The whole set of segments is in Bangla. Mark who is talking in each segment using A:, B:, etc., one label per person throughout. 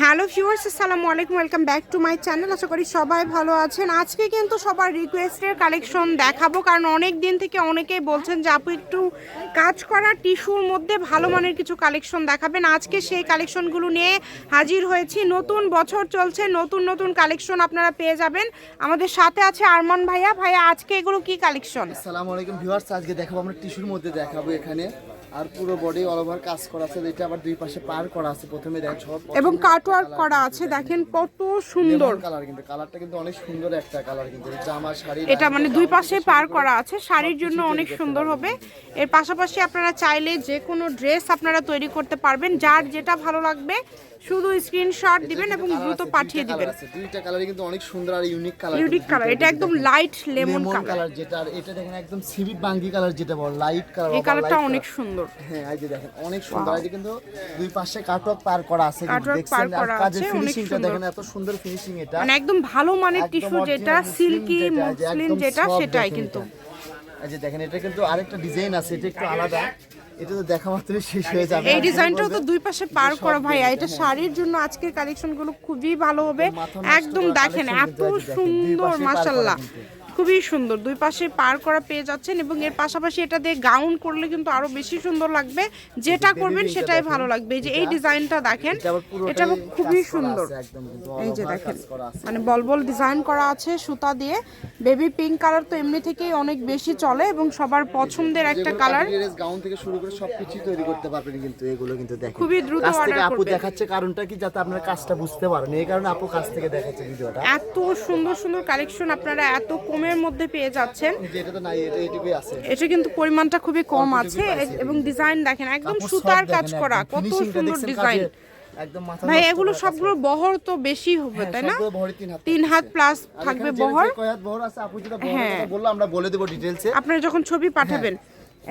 A: হ্যালো ভিউয়ার্স, আসসালামু আলাইকুম, welcome back to my channel. আশা করি সবাই ভালো আছেন। আজকে কিন্তু সবার রিকোয়েস্টের কালেকশন দেখাবো, কারণ অনেক দিন থেকে অনেকেই বলছেন যে আপু একটু কাজ করা টিস্যুর মধ্যে ভালো মানের কিছু কালেকশন দেখাবেন। আজকে সেই কালেকশনগুলো নিয়ে হাজির হয়েছি। নতুন বছর চলছে, নতুন নতুন কালেকশন আপনারা পেয়ে যাবেন। আমাদের সাথে আছে আরমান ভাইয়া। ভাইয়া, আজকে এগুলো কি কালেকশন?
B: আসসালামু আলাইকুম ভিউয়ার্স, আজকে দেখাবো আমরা টিস্যুর মধ্যে দেখাবো এখানে। আর পুরো বডি অল ওভার কাজ করা আছে এটা আবার দুই পাশে পার করা আছে প্রথমে দেখেন সব
A: এবং কাটওয়ার্ক করা আছে দেখেন কত সুন্দর।
B: কালার কিন্তু কালারটা কিন্তু অনেক সুন্দর একটা কালার কিন্তু জামা শাড়ি
A: এটা মানে দুই পাশে পার করা আছে শাড়ির জন্য অনেক সুন্দর হবে। এর পাশাপাশি আপনারা চাইলে যে কোনো ড্রেস আপনারা তৈরি করতে পারবেন যার যেটা ভালো লাগবে শুধু স্ক্রিনশট দিবেন এবং দ্রুত পাঠিয়ে দিবেন।
B: দুইটা কালারই কিন্তু অনেক সুন্দর আর ইউনিক কালার
A: ইউনিক কালার এটা একদম লাইট লেমন কালার
B: যেটা আর এটা দেখেন একদম সিভিক বাঙ্গি কালার যেটা বল লাইট কালার
A: এই কালারটা অনেক সুন্দর।
B: হ্যাঁ এই যে দেখেন অনেক সুন্দর। এই কিন্তু দুই পাশে কাটওয়ার্ক পার করা আছে কিন্তু দেখছেন আর
A: করা
B: কাজের
A: আছে, অনেক
B: ফিনিশিংটা
A: সুন্দর।
B: দেখেন এত সুন্দর ফিনিশিং এটা।
A: মানে একদম ভালো মানের টিস্যু যেটা সিল্কি মসলিন যেটা সেটাই কিন্তু।
B: এই যে দেখেন এটা কিন্তু আরেকটা ডিজাইন আছে এটা একটু আলাদা। এটা তো দেখা মাত্রই শেষ হয়ে যাবে।
A: এই ডিজাইনটাও তো দুই পাশে পার করা ভাইয়া। এটা শাড়ির জন্য আজকের কালেকশনগুলো খুবই ভালো হবে। একদম দেখেন এত সুন্দর
B: পাশে
A: খুবই সুন্দর। দুই পাশে পার করা পেয়ে যাচ্ছেন এবং এর পাশাপাশি এটা দিয়ে গাউন করলে কিন্তু আরও বেশি সুন্দর লাগবে। যেটা করবেন সেটাই ভালো লাগবে। এই যে এই ডিজাইনটা দেখেন
B: এটা
A: খুবই সুন্দর। এই যে দেখেন। মানে বলবল ডিজাইন করা আছে সুতা দিয়ে। বেবি পিঙ্ক কালার তো এমনি থেকেই অনেক বেশি চলে এবং সবার পছন্দের একটা কালার
B: গাউন থেকে শুরু করে সবকিছু তৈরি করতে পারবেন কিন্তু এগুলো কিন্তু দেখেন।
A: খুবই দ্রুত
B: থেকে আপু দেখাচ্ছে কারণটা কি যাতে আপনার কাজটা বুঝতে পারেন? এই কারণে আপু কাছ থেকে দেখাচ্ছে ভিডিওটা।
A: এত সুন্দর সুন্দর কালেকশন আপনারা এত কমের মধ্যে পেয়ে যাচ্ছেন।
B: এটা
A: কিন্তু পরিমাণটা খুবই কম আছে এবং ডিজাইন দেখেন একদম সুতার কাজ করা কত সুন্দর ডিজাইন ভাই এগুলো সবগুলো বহর তো বেশি হবে
B: হ্যাঁ,
A: তাই না?
B: তিন হাত
A: প্লাস থাকবে বহর। হ্যাঁ।
B: আমরা বলে দেবো ডিটেলসে
A: আপনারা যখন ছবি পাঠাবেন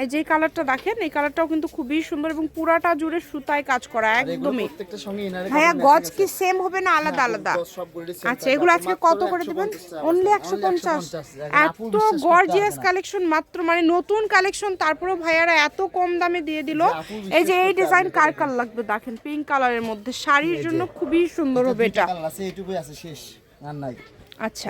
A: এই যে কালারটা দেখেন এই কালারটাও কিন্তু খুবই সুন্দর এবং পুরাটা জুড়ে সুতায় কাজ করা একদমই। ভাইয়া গজ কি সেম হবে না আলাদা আলাদা? আচ্ছা এগুলো আজকে কত করে দেবেন? অনলি একশো পঞ্চাশ। এত গর্জিয়াস কালেকশন মাত্র মানে নতুন কালেকশন তারপরেও ভাইয়ারা এত কম দামে দিয়ে দিল। এই যে এই ডিজাইন কার কার লাগবে দেখেন? পিঙ্ক কালারের মধ্যে। শাড়ির জন্য খুবই সুন্দর হবে এটা।
B: এইটুকুই আছে শেষ আর নাই।
A: আচ্ছা।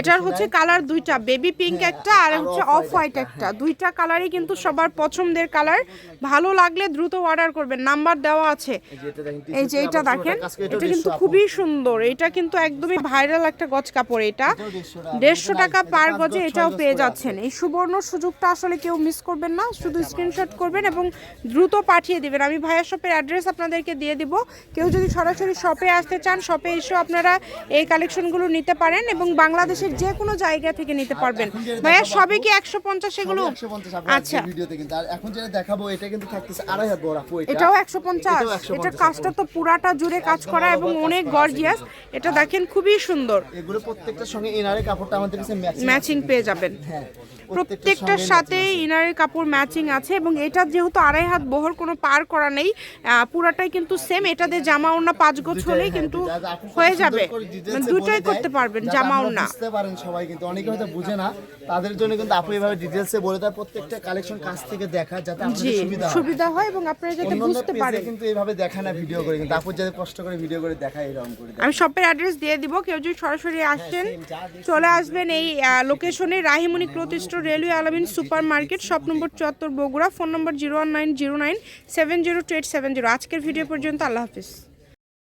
A: এটার হচ্ছে কালার দুইটা বেবি পিঙ্ক একটা আর হচ্ছে অফ হোয়াইট একটা। দুইটা কালারই কিন্তু সবার পছন্দের কালার ভালো লাগলে দ্রুত অর্ডার করবেন। নাম্বার দেওয়া আছে।
B: এই যে এটা দেখেন,
A: এটা কিন্তু খুবই সুন্দর। এটা কিন্তু একদমই ভাইরাল একটা গজ কাপড় এটা।
B: এটাও 150 টাকা।
A: দেড়শো টাকা পার গজে এটাও পেয়ে যাচ্ছেন। এই সুবর্ণ সুযোগটা আসলে কেউ মিস করবেন না। শুধু স্ক্রিনশট করবেন এবং দ্রুত পাঠিয়ে দিবেন। আমি ভাইয়া শপের অ্যাড্রেস আপনাদেরকে দিয়ে দিব। কেউ যদি সরাসরি শপে আসতে চান শপে এসেও আপনারা এই কালেকশনগুলো নিতে পারেন। এবং বাংলাদেশের যে কোনো জায়গা থেকে নিতে পারবেন। ভাইয়া সবই কি একশো পঞ্চাশ এগুলো?
B: সবই 150 আপু
A: আচ্ছা।
B: ভিডিওতে কিন্তু। আর এখন যেটা দেখাবো এটা কিন্তু থাকতেছে আড়াই হাত বড় আপু
A: এটাও একশো পঞ্চাশ।
B: এটাও 150
A: এটার কাজটা তো পুরাটা জুড়ে কাজ করা এবং অনেক গর্জিয়াস। এটা দেখেন খুবই সুন্দর।
B: এগুলো প্রত্যেকটার সঙ্গে ইনারে কাপড়টা আমাদের কাছে ম্যাচিং
A: পেয়ে যাবেন।
B: হ্যাঁ
A: প্রত্যেকটার সাথে ইনারের কাপড় ম্যাচিং আছে এবং এটা যেহেতু আড়াই হাত বহর কোনো পার করা নেই পুরাটাই কিন্তু সেম এটাতে জামা ওড়না পাঁচ গোছ হলেই কিন্তু হয়ে যাবে। মানে দুটোই করতে পারবেন। জামা ওড়না
B: বুঝতে পারেন সবাই কিন্তু অনেকে হয়তো বুঝে না। তাদের জন্য কিন্তু আপু এভাবে ডিটেলসে বলে দেয় প্রত্যেকটা কালেকশন কাছ থেকে দেখা যাতে আপনাদের সুবিধা হয়।
A: সুবিধা হয় এবং আপনারা যাতে বুঝতে পারেন।
B: কিন্তু এইভাবে দেখায় না ভিডিও করে কিন্তু আপু যাতে কষ্ট করে ভিডিও করে দেখায় এরকম করে
A: আমি শপের অ্যাড্রেস দিয়ে দিব কেউ যদি সরাসরি আসছেন চলে আসবেন এই লোকেশনে Rahimoni cloth store railway Alamin super market shop number চুয়াত্তর Bogura phone number zero one nine zero nine seven zero two eight seven zero আজকের ভিডিও পর্যন্ত আল্লাহ হাফিজ।